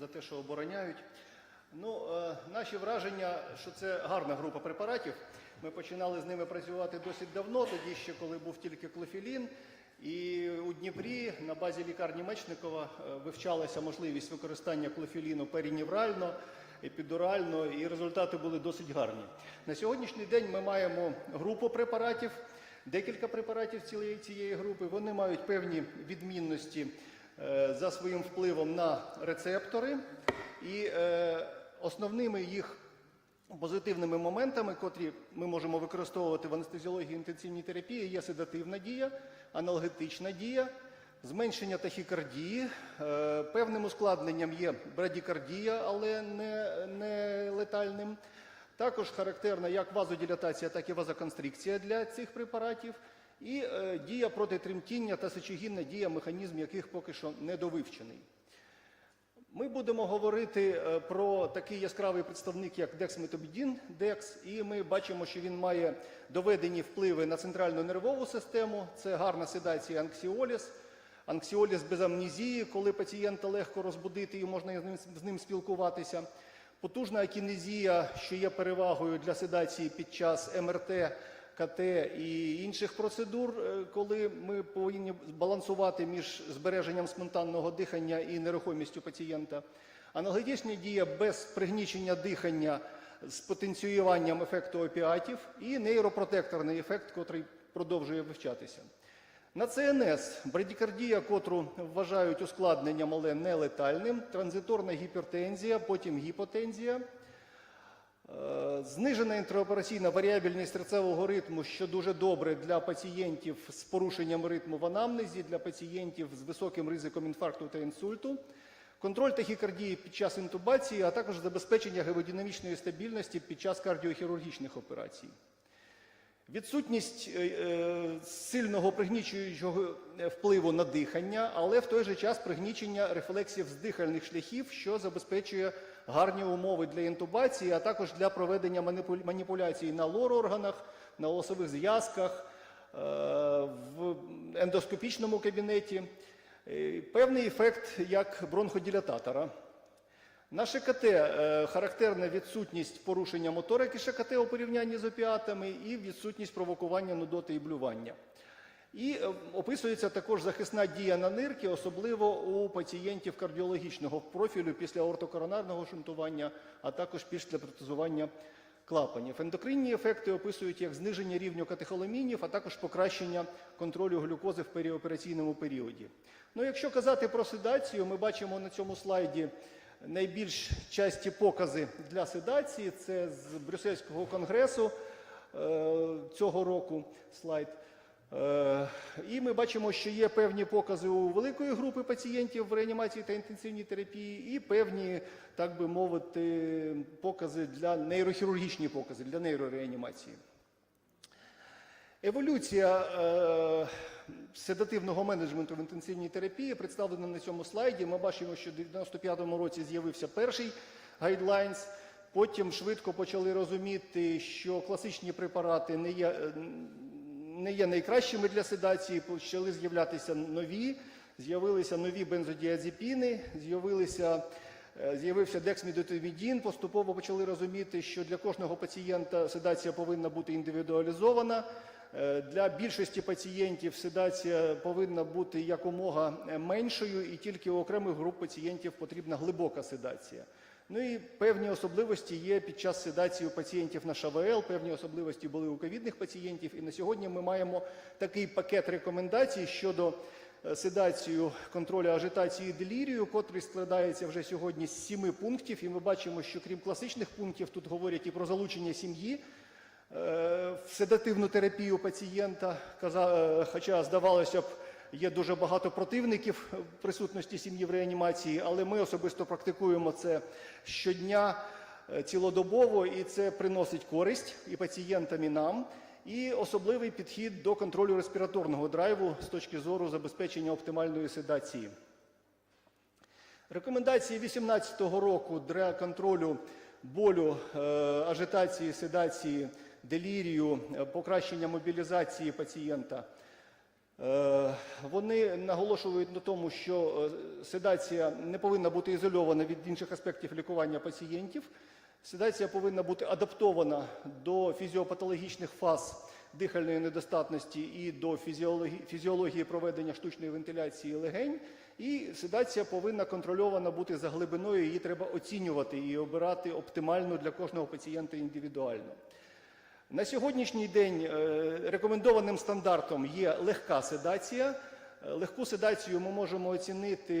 за те, що обороняють. Ну, е, наші враження, що це гарна група препаратів. Ми починали з ними працювати досить давно, тоді ще коли був тільки клофелін. І у Дніпрі на базі лікарні Мечникова е, вивчалася можливість використання клофеліну періневрально, епідурально, і результати були досить гарні. На сьогоднішній день ми маємо групу препаратів, декілька препаратів цієї, групи. Вони мають певні відмінності за своїм впливом на рецептори. І е, основними їх позитивними моментами, котрі ми можемо використовувати в анестезіології інтенсивній терапії, є седативна дія, аналгетична дія, зменшення тахікардії, е, певним ускладненням є брадікардія, але не, не летальним. Також характерна як вазодилатація, так і вазоконстрикція для цих препаратів. І е, дія проти тремтіння та сечогінна дія, механізм яких поки що недовивчений. Ми будемо говорити е, про такий яскравий представник, як дексметобідін, декс, і ми бачимо, що він має доведені впливи на центральну нервову систему. Це гарна седація анксіоліс, анксіоліс без амнезії, коли пацієнта легко розбудити і можна з ним, з ним спілкуватися. Потужна акінезія, що є перевагою для седації під час МРТ, КТ і інших процедур, е, коли ми повинні балансувати між збереженням спонтанного дихання і нерухомістю пацієнта. Аналогічна дія без пригнічення дихання з потенціюванням ефекту опіатів і нейропротекторний ефект, котрий продовжує вивчатися. На ЦНС брадікардія, котру вважають ускладненням, але не летальним, транзиторна гіпертензія, потім гіпотензія. Е, Знижена інтраопераційна варіабільність серцевого ритму, що дуже добре для пацієнтів з порушенням ритму в анамнезі, для пацієнтів з високим ризиком інфаркту та інсульту, контроль тахікардії під час інтубації, а також забезпечення гемодинамічної стабільності під час кардіохірургічних операцій. Відсутність е, е, сильного пригнічуючого впливу на дихання, але в той же час пригнічення рефлексів з дихальних шляхів, що забезпечує гарні умови для інтубації, а також для проведення маніпуляцій на лор-органах, на голосових зв'язках, е, в ендоскопічному кабінеті. Е, Певний ефект як бронходилататора. На ШКТ е, характерна відсутність порушення моторики ШКТ у порівнянні з опіатами і відсутність провокування нудоти і блювання. І е, описується також захисна дія на нирки, особливо у пацієнтів кардіологічного профілю після ортокоронарного шунтування, а також після протезування клапанів. Ендокринні ефекти описують як зниження рівню катехоламінів, а також покращення контролю глюкози в періопераційному періоді. Ну, якщо казати про седацію, ми бачимо на цьому слайді найбільш часті покази для седації. Це з Брюссельського конгресу е, цього року слайд. Е, І ми бачимо, що є певні покази у великої групи пацієнтів в реанімації та інтенсивній терапії, і певні, так би мовити, покази для нейрохірургічні покази для нейрореанімації. Еволюція е, седативного менеджменту в інтенсивній терапії представлена на цьому слайді. Ми бачимо, що в 95-му році з'явився перший гайдлайнс. Потім швидко почали розуміти, що класичні препарати не є, е, не є найкращими для седації, почали з'являтися нові, з'явилися нові бензодіазепіни, з'явилися Е, З'явився дексмідотимідін, поступово почали розуміти, що для кожного пацієнта седація повинна бути індивідуалізована. Е, Для більшості пацієнтів седація повинна бути якомога меншою, і тільки у окремих груп пацієнтів потрібна глибока седація. Ну і певні особливості є під час седації у пацієнтів на ШВЛ, певні особливості були у ковідних пацієнтів. І на сьогодні ми маємо такий пакет рекомендацій щодо е, седацію контролю агітації і делірію, котрий складається вже сьогодні з сіми пунктів. І ми бачимо, що крім класичних пунктів, тут говорять і про залучення сім'ї е, в седативну терапію пацієнта. Е, Хоча здавалося б, є дуже багато противників присутності сім'ї в реанімації, але ми особисто практикуємо це щодня е, цілодобово, і це приносить користь і пацієнтам, і нам. І особливий підхід до контролю респіраторного драйву з точки зору забезпечення оптимальної седації. Рекомендації 2018 року для контролю болю, е, ажитації, седації, делірію, е, покращення мобілізації пацієнта. Е, Вони наголошують на тому, що е, седація не повинна бути ізольована від інших аспектів лікування пацієнтів. Седація повинна бути адаптована до фізіопатологічних фаз дихальної недостатності і до фізіології, проведення штучної вентиляції легень. І седація повинна контрольована бути за глибиною, її треба оцінювати і обирати оптимальну для кожного пацієнта індивідуально. На сьогоднішній день е, рекомендованим стандартом є легка седація. Е, Легку седацію ми можемо оцінити,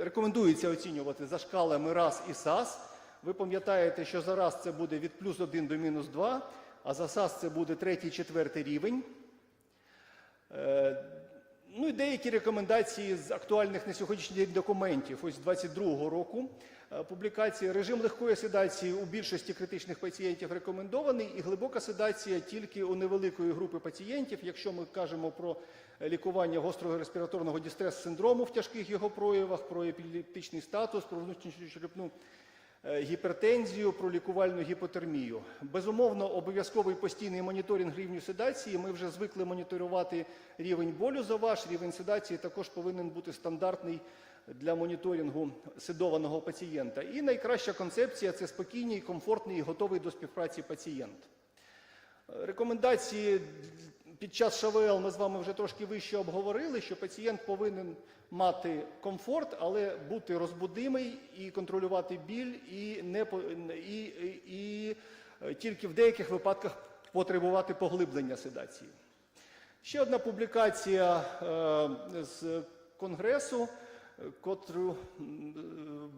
е, рекомендується оцінювати за шкалами РАС і САС. Ви пам'ятаєте, що за РАС це буде від плюс 1 до мінус 2, а за САС це буде третій, четвертий рівень. Ну і деякі рекомендації з актуальних на сьогоднішній день документів. Ось 22-го року публікації. Режим легкої седації у більшості критичних пацієнтів рекомендований, і глибока седація тільки у невеликої групи пацієнтів. Якщо ми кажемо про лікування гострого респіраторного дистрес-синдрому в тяжких його проявах, про епілептичний статус, про внутрішньочерепну е, гіпертензію, про лікувальну гіпотермію. Безумовно, обов'язковий постійний моніторинг рівню седації. Ми вже звикли моніторувати рівень болю за ваш, рівень седації також повинен бути стандартний для моніторингу седованого пацієнта. І найкраща концепція це спокійний, комфортний і готовий до співпраці пацієнт. Рекомендації під час ШВЛ ми з вами вже трошки вище обговорили, що пацієнт повинен мати комфорт, але бути розбудимий і контролювати біль, і, не, і, і, і тільки в деяких випадках потребувати поглиблення седації. Ще одна публікація е, з конгресу, котру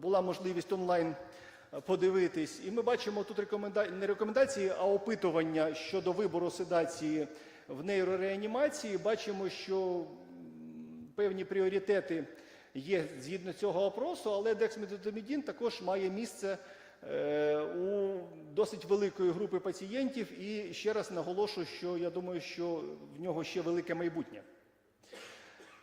була можливість онлайн подивитись. І ми бачимо тут рекоменда... не рекомендації, а опитування щодо вибору седації в нейрореанімації. Бачимо, що певні пріоритети є згідно цього опросу, але дексметотомідін також має місце е, у досить великої групи пацієнтів. І ще раз наголошую, що я думаю, що в нього ще велике майбутнє.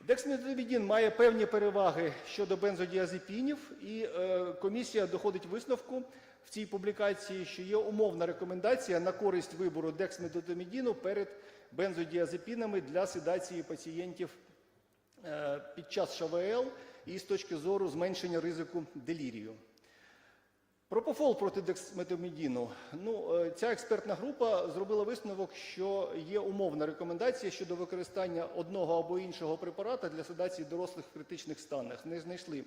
Дексметовідін має певні переваги щодо бензодіазепінів, і е, комісія доходить висновку в цій публікації, що є умовна рекомендація на користь вибору дексметотомідіну перед бензодіазепінами для седації пацієнтів е, під час ШВЛ і з точки зору зменшення ризику делірію. Пропофол проти дексметомідіну. Ну, е, ця експертна група зробила висновок, що є умовна рекомендація щодо використання одного або іншого препарата для седації дорослих в критичних станах. Не знайшли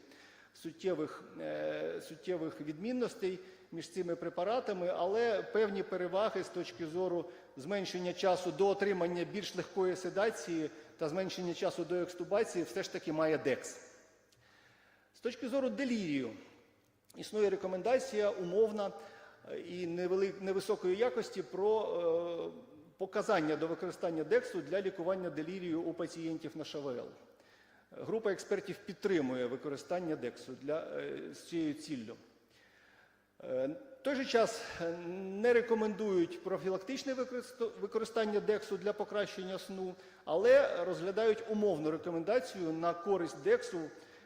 суттєвих, е, суттєвих відмінностей між цими препаратами, але певні переваги з точки зору зменшення часу до отримання більш легкої седації та зменшення часу до екстубації все ж таки має декс. З точки зору делірію, існує рекомендація умовна е, і невисокої якості про е, показання до використання дексу для лікування делірію у пацієнтів на ШВЛ. Група експертів підтримує використання дексу для, е, з цією ціллю. В той же час не рекомендують профілактичне використання дексу для покращення сну, але розглядають умовну рекомендацію на користь дексу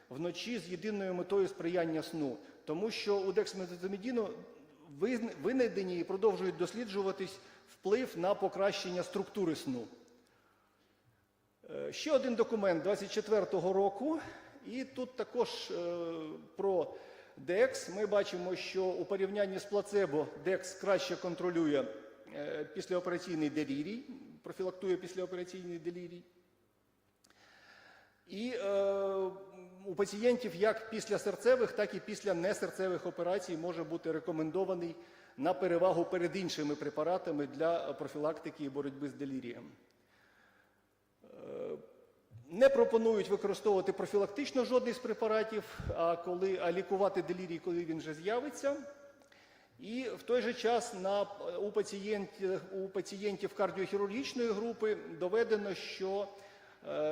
вночі з єдиною метою сприяння сну, тому що у дексметазомідіну визн- винайдені і продовжують досліджуватись вплив на покращення структури сну. Е, Ще один документ 24-го року, і тут також е, про ДЕКС. Ми бачимо, що у порівнянні з плацебо ДЕКС краще контролює е, післяопераційний делірій, профілактує післяопераційний делірій. І у пацієнтів як після серцевих, так і після несерцевих операцій може бути рекомендований на перевагу перед іншими препаратами для профілактики і боротьби з делірієм. Не пропонують використовувати профілактично жодний з препаратів, а, коли, а лікувати делірій, коли він вже з'явиться. І в той же час на, у, пацієнтів, у пацієнтів кардіохірургічної групи доведено, що е,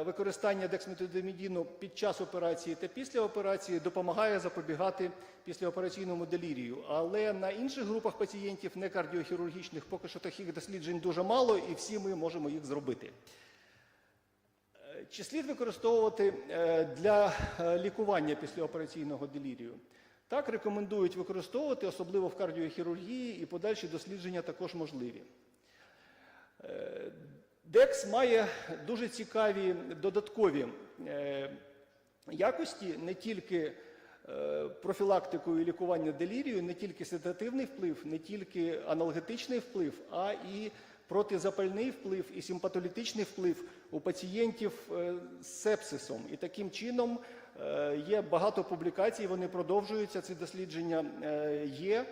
використання дексметодомідіну під час операції та після операції допомагає запобігати післяопераційному делірію. Але на інших групах пацієнтів, не кардіохірургічних, поки що таких досліджень дуже мало, і всі ми можемо їх зробити. Чи слід використовувати е, для е, лікування післяопераційного делірію? Так, рекомендують використовувати, особливо в кардіохірургії, і подальші дослідження також можливі. Декс має дуже цікаві додаткові е, якості, не тільки е, профілактику і лікування делірію, не тільки седативний вплив, не тільки аналгетичний вплив, а і протизапальний вплив і симпатолітичний вплив у пацієнтів е, з сепсисом. І таким чином є багато публікацій, вони продовжуються. Ці дослідження є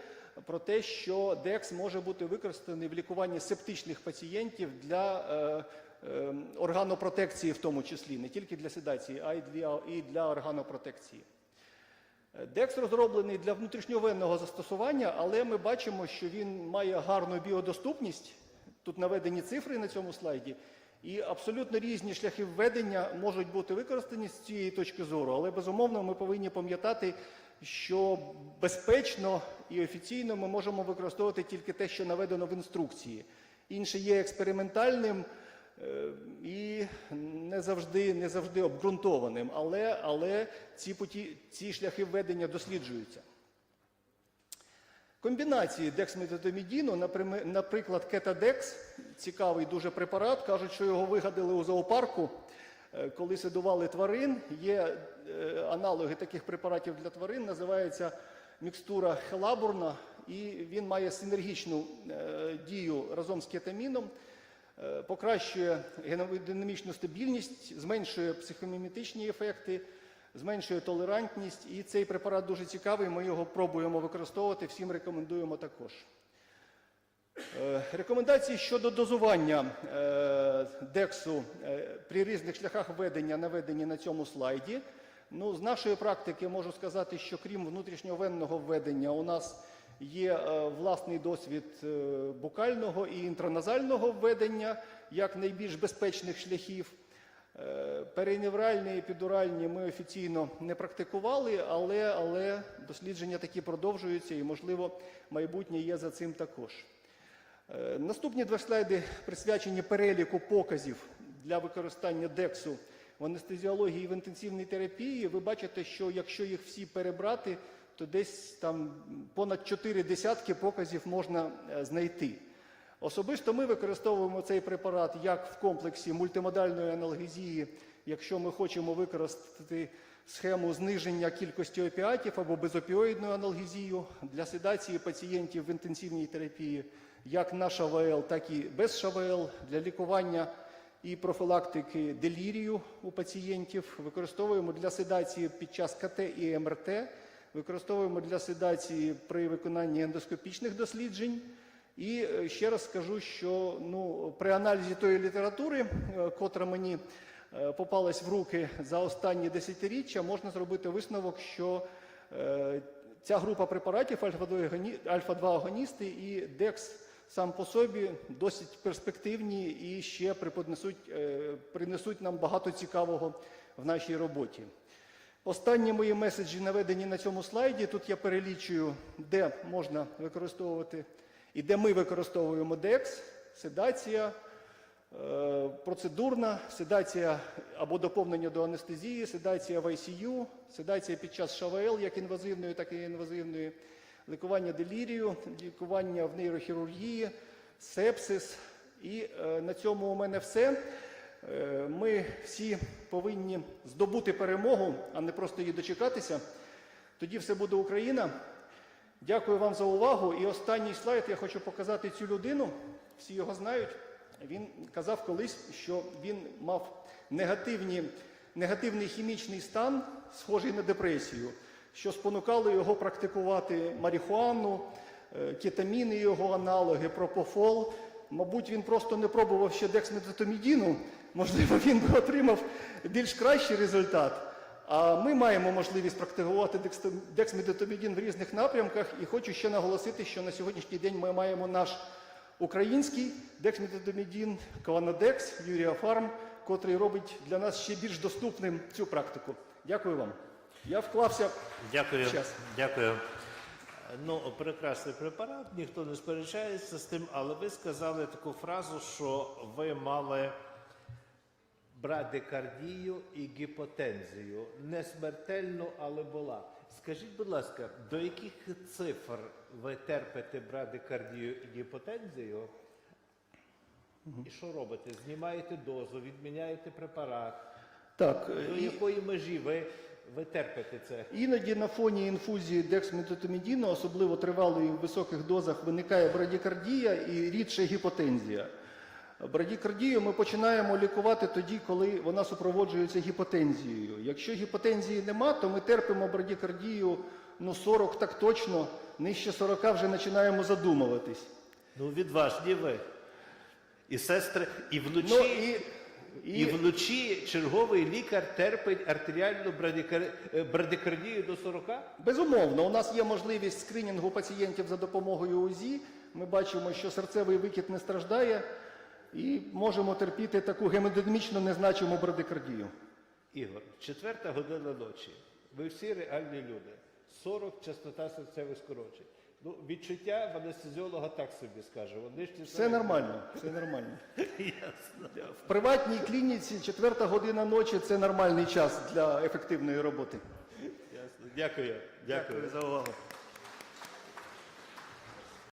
про те, що ДЕКС може бути використаний в лікуванні септичних пацієнтів для е, е, органопротекції, в тому числі, не тільки для седації, а й для, і для органопротекції. Декс розроблений для внутрішньовенного застосування, але ми бачимо, що він має гарну біодоступність. Тут наведені цифри на цьому слайді. І абсолютно різні шляхи введення можуть бути використані з цієї точки зору. Але безумовно ми повинні пам'ятати, що безпечно і офіційно ми можемо використовувати тільки те, що наведено в інструкції. Інше є експериментальним е, і не завжди, не завжди обґрунтованим, але, але ці, путі, ці шляхи введення досліджуються. Комбінації дексметотомідіну, наприм- наприклад, кетадекс, цікавий дуже препарат. Кажуть, що його вигадали у зоопарку, е, коли сидували тварин. Є е, аналоги таких препаратів для тварин, називається мікстура хелабурна, і він має синергічну е, дію разом з кетаміном, е, покращує генодинамічну стабільність, зменшує психоміметичні ефекти зменшує толерантність, і цей препарат дуже цікавий. Ми його пробуємо використовувати. Всім рекомендуємо також. Е, Рекомендації щодо дозування дексу при різних шляхах введення наведені на цьому слайді. Ну, з нашої практики можу сказати, що крім внутрішньовенного введення, у нас є е, власний досвід е, букального і інтраназального введення як найбільш безпечних шляхів. Е, Периневральні і епідуральні ми офіційно не практикували, але, але дослідження такі продовжуються і, можливо, майбутнє є за цим також. Е, Наступні два слайди присвячені переліку показів для використання дексу в анестезіології і в інтенсивній терапії. Ви бачите, що якщо їх всі перебрати, то десь там понад чотири десятки показів можна е, знайти. Особисто ми використовуємо цей препарат як в комплексі мультимодальної аналгезії, якщо ми хочемо використати схему зниження кількості опіатів або безопіоїдну аналгезію для седації пацієнтів в інтенсивній терапії, як на ШВЛ, так і без ШВЛ, для лікування і профілактики делірію у пацієнтів. Використовуємо для седації під час КТ і МРТ, використовуємо для седації при виконанні ендоскопічних досліджень. І е, ще раз скажу, що ну, при аналізі тої літератури, е, котра мені е, попалась в руки за останні десятиріччя, можна зробити висновок, що ця група препаратів альфа-2 агоністи і ДЕКС сам по собі досить перспективні і ще е, принесуть нам багато цікавого в нашій роботі. Останні мої меседжі наведені на цьому слайді. Тут я перелічую, де можна використовувати і де ми використовуємо ДЕКС, седація, е, процедурна, седація або доповнення до анестезії, седація в ICU, седація під час ШВЛ, як інвазивної, так і інвазивної, лікування делірію, лікування в нейрохірургії, сепсис. І е, на цьому у мене все. Е, Ми всі повинні здобути перемогу, а не просто її дочекатися. Тоді все буде Україна. Дякую вам за увагу. І останній слайд я хочу показати цю людину. Всі його знають. Він казав колись, що він мав негативні, негативний хімічний стан, схожий на депресію, що спонукало його практикувати марихуану, е, кетамін і його аналоги, пропофол. Мабуть, він просто не пробував ще дексметатомідіну, можливо, він би отримав більш кращий результат. А ми маємо можливість практикувати декс- дексметатомідін в різних напрямках. І хочу ще наголосити, що на сьогоднішній день ми маємо наш український дексметатомідін Кванодекс Юрія Фарм, котрий робить для нас ще більш доступним цю практику. Дякую вам. Я вклався. Дякую. Щас. Дякую. Ну, прекрасний препарат, ніхто не сперечається з тим, але ви сказали таку фразу, що ви мали брадикардію і гіпотензію. Не смертельну, але була. Скажіть, будь ласка, до яких цифр ви терпите брадикардію і гіпотензію? І що робите? Знімаєте дозу, відміняєте препарат. Так, До якої межі ви, ви терпите це? Іноді на фоні інфузії дексметотомідіну, особливо тривалої в високих дозах, виникає брадікардія і рідше гіпотензія. Брадікардію ми починаємо лікувати тоді, коли вона супроводжується гіпотензією. Якщо гіпотензії нема, то ми терпимо брадікардію ну 40 так точно, нижче 40 вже починаємо задумуватись. Ну, відважні ви. І сестри, і вночі, Ну, і, і... вночі черговий лікар терпить артеріальну брадикар... е, брадикардію до 40? Безумовно, у нас є можливість скринінгу пацієнтів за допомогою УЗІ. Ми бачимо, що серцевий викид не страждає, і можемо терпіти таку гемодинамічно незначиму брадикардію. Ігор, четверта година ночі. Ви всі реальні люди. 40 частота серцевих скорочень. Ну, відчуття в анестезіолога так собі скаже. Вони ж ті Все самі- нормально, все нормально. Ясно. В приватній клініці четверта година ночі це нормальний час для ефективної роботи. Ясно. Дякую. Дякую. за увагу.